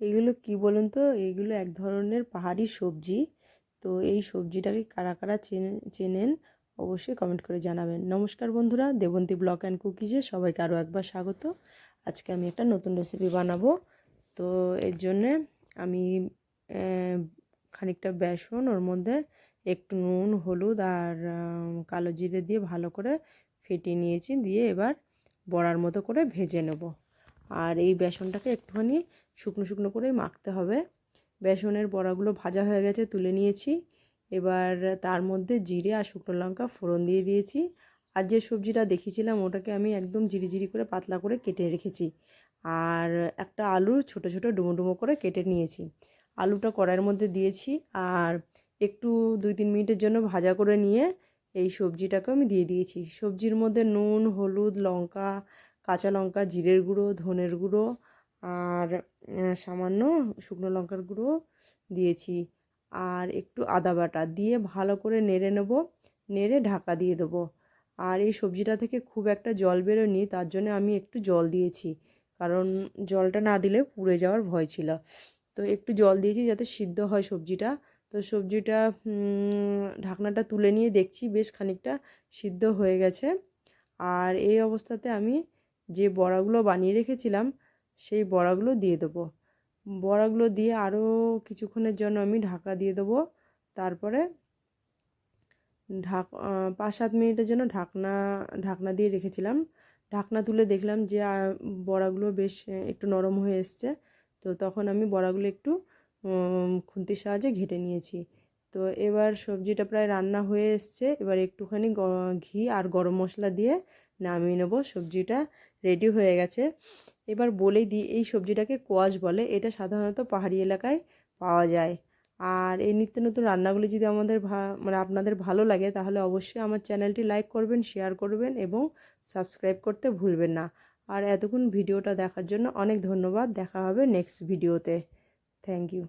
এইগুলো কি বলুন তো? এইগুলো এক ধরনের পাহাড়ি সবজি। তো এই সবজিটাকে কারা কারা চেনে, চেনেন অবশ্যই কমেন্ট করে জানাবেন। নমস্কার বন্ধুরা, দেবন্তী ব্লক অ্যান্ড কুকিজে সবাইকে আরও একবার স্বাগত। আজকে আমি একটা নতুন রেসিপি বানাবো। তো এর জন্যে আমি খানিকটা বেসন, ওর মধ্যে একটু নুন, হলুদ আর কালো জিরে দিয়ে ভালো করে ফেটিয়ে নিয়েছি। দিয়ে এবার বড়ার মতো করে ভেজে নেব। আর এই বেসনটাকে একটুখানি শুকনো শুকনো করেই মাখতে হবে। বেসনের বড়াগুলো ভাজা হয়ে গেছে, তুলে নিয়েছি। এবার তার মধ্যে জিরে আর শুকনো লঙ্কা ফোড়ন দিয়ে দিয়েছি। আর যে সবজিটা দেখিয়েছিলাম, ওটাকে আমি একদম জিরি জিরি করে পাতলা করে কেটে রেখেছি। আর একটা আলু ছোট ছোট ডুমো ডুমো করে কেটে নিয়েছি। আলুটা কড়াইয়ের মধ্যে দিয়েছি আর একটু দুই তিন মিনিটের জন্য ভাজা করে নিয়ে এই সবজিটাকে আমি দিয়ে দিয়েছি। সবজির মধ্যে নুন, হলুদ, লঙ্কা কাঁচা লঙ্কা, জিরের গুঁড়ো, ধনের গুঁড়ো আর সামান্য শুকনো লঙ্কার গুঁড়ো দিয়েছি। আর একটু আদা বাটা দিয়ে ভালো করে নেড়ে নেব, নেড়ে ঢাকা দিয়ে দেবো। আর এই সবজিটা থেকে খুব একটা জল বেরোয়নি, তার জন্য আমি একটু জল দিয়েছি। কারণ জলটা না দিলে পুড়ে যাওয়ার ভয় ছিল। তো একটু জল দিয়েছি যাতে সিদ্ধ হয় সবজিটা। তো সবজিটা ঢাকনাটা তুলে নিয়ে দেখছি বেশ খানিকটা সিদ্ধ হয়ে গেছে। আর এই অবস্থাতে আমি যে বড়াগুলো বানিয়ে রেখেছিলাম, সেই বড়াগুলো দিয়ে দেবো। বড়াগুলো দিয়ে আরও কিছুক্ষণের জন্য আমি ঢাকা দিয়ে দেবো। তারপরে ঢাক পাঁচ সাত মিনিটের জন্য ঢাকনা ঢাকনা দিয়ে রেখেছিলাম। ঢাকনা তুলে দেখলাম যে বড়াগুলো বেশ একটু নরম হয়ে এসছে। তো তখন আমি বড়াগুলো একটু খুন্তির সাহায্যে ঘেটে নিয়েছি। তো এবার সবজিটা প্রায় রান্না হয়ে এসছে। এবার একটুখানি ঘি আর গরম মশলা দিয়ে নামিয়ে নেব। সবজিটা রেডি হয়ে গেছে। এবার বলেই দিই, এই সবজিটাকে কোয়াশ বলে। এটা সাধারণত পাহাড়ি এলাকায় পাওয়া যায়। আর এই নিত্য নতুন রান্নাগুলি যদি আমাদের মানে আপনাদের ভালো লাগে, তাহলে অবশ্যই আমার চ্যানেলটি লাইক করবেন শেয়ার করবেন এবং সাবস্ক্রাইব করতে ভুলবেন না। আর এতক্ষণ ভিডিওটা দেখার জন্য অনেক ধন্যবাদ। দেখা হবে নেক্সট ভিডিওতে থ্যাংক ইউ